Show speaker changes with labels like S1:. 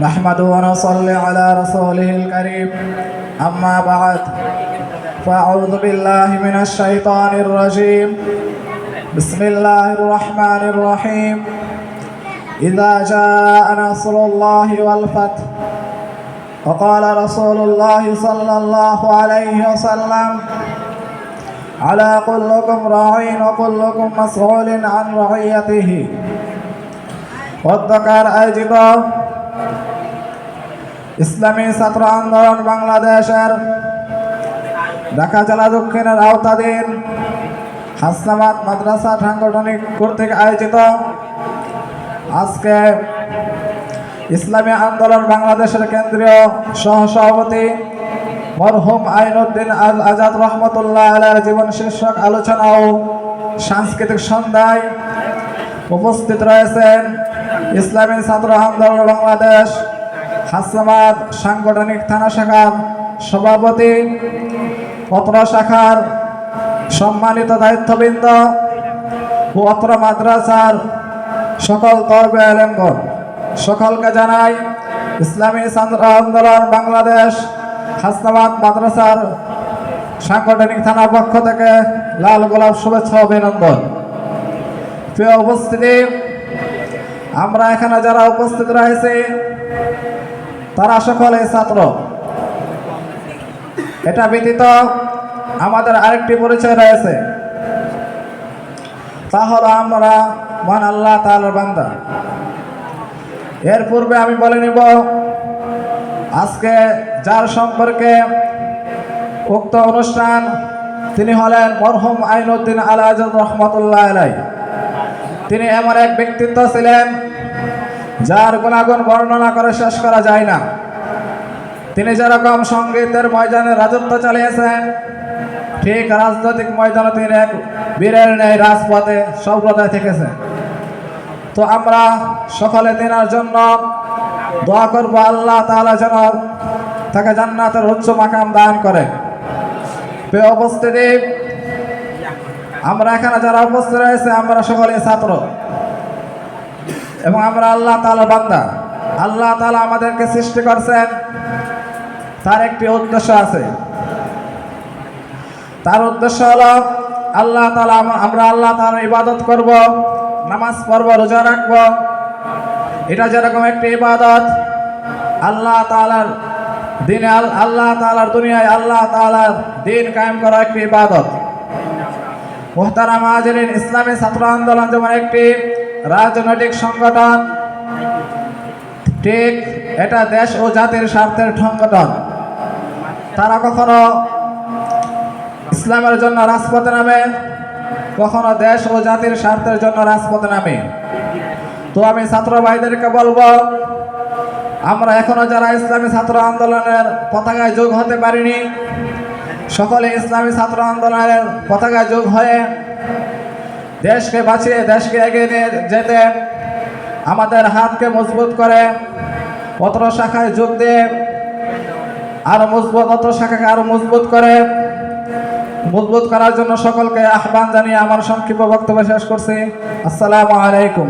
S1: نحمد ونصلي على رسوله الكريم أما بعد فأعوذ بالله من الشيطان الرجيم بسم الله الرحمن الرحيم إذا جاء نصر الله والفتح وقال رسول الله صلى الله عليه وسلم على كلكم راع وكلكم مسؤول عن رعيته পদ্মকার আয়োজিত ইসলামী ছাত্র আন্দোলন বাংলাদেশের ঢাকা জেলা দক্ষিণের আওতাধীন হাসনাবাদ মাদ্রাসা সাংগঠনিক কর্তৃক আয়োজিত আজকে ইসলামী আন্দোলন বাংলাদেশের কেন্দ্রীয় সহসভাপতি মরহুম আইনুদ্দিন আল আজাদ রহমতুল্লাহ আলের জীবন শীর্ষক আলোচনা ও সাংস্কৃতিক সন্ধ্যায় উপস্থিত রয়েছেন ইসলামী ছাত্র আন্দোলন বাংলাদেশ, হাসনাবাদ সাংগঠনিক থানা শাখার সভাপতি পত্র শাখার সম্মানিত দায়িত্ববৃন্দ ও অত্র মাদ্রাসার সকল তরবে সকলকে জানাই, ইসলামী ছাত্র আন্দোলন বাংলাদেশ, হাসনাবাদ মাদ্রাসার সাংগঠনিক থানার পক্ষ থেকে লাল গোলাপ শুভেচ্ছা অভিনন্দন। প্রিয় উপস্থিতি আমরা এখানে যারা উপস্থিত রয়েছে, তারা সকলে ছাত্র। এটা ব্যতীত আমাদের আরেকটি পরিচয় রয়েছে। তা হলো আমরা মান আল্লাহ তাআলার বান্দা। এর পূর্বে আমি বলে নিব, আজকে যার সম্পর্কে উক্ত অনুষ্ঠান, তিনি হলেন মরহুম আইনুদ্দিন আল আজাদ রহমতুল্লাহ আলাই তিনি এমন এক ব্যক্তিত্ব ছিলেন যার গুণাগুণ বর্ণনা করে শেষ করা যায় না। তিনি যেরকম সঙ্গীতের ময়দানে রাজত্ব চালিয়েছেন, ঠিক রাজনৈতিক ময়দানে তিনি এক বীরের ন্যায় রাজপথে সর্বদাই থেকেছেন। তো আমরা সকলে দিনার জন্য দোয়া করব, আল্লাহ তাআলা যেন তাকে জান্নাতের উচ্চ মাকাম দান করে। প্রিয় উপস্থিতি, আমরা এখানে যারা উপস্থিত রয়েছে, আমরা সকলে ছাত্র। এবং আমরা আল্লাহ তালা বান্দা। আল্লাহ তালা আমাদেরকে সৃষ্টি করছেন। তার একটি উদ্দেশ্য আছে। তার উদ্দেশ্য হলো আল্লাহ তালা আম- আমরা আল্লাহ তাআলার ইবাদত করব, নামাজ পড়ব, রোজা রাখব। এটা যেরকম একটি ইবাদত, আল্লাহ তাআলার দিনে আল্লাহ তালার দুনিয়ায় আল্লাহ তাআলার দিন কায়েম করা একটি ইবাদত। মোহতারাম হাজরিন ইসলামী ছাত্র আন্দোলন যেমন একটি রাজনৈতিক সংগঠন। ঠিক এটা দেশ ও জাতির স্বার্থের সংগঠন। তারা কখনো ইসলামের জন্য রাজপথে নামে, কখনো দেশ ও জাতির স্বার্থের জন্য রাজপথে নামে। তো আমি ছাত্র ভাইদেরকে বলব, আমরা এখনও যারা ইসলামী ছাত্র আন্দোলনের পতাকায় যোগ হতে পারিনি, সকলে ইসলামী ছাত্র আন্দোলনের পতাকায় যোগ হয়ে দেশকে বাঁচিয়ে, দেশকে এগিয়ে নিয়ে যেতে আমাদের হাতকে মজবুত করে, অত্র শাখায় যোগ দিয়ে আরও মজবুত, অত্র শাখাকে আরও মজবুত করে, মজবুত করার জন্য সকলকে আহ্বান জানিয়ে আমার সংক্ষিপ্ত বক্তব্য শেষ করছি। আসসালামু আলাইকুম।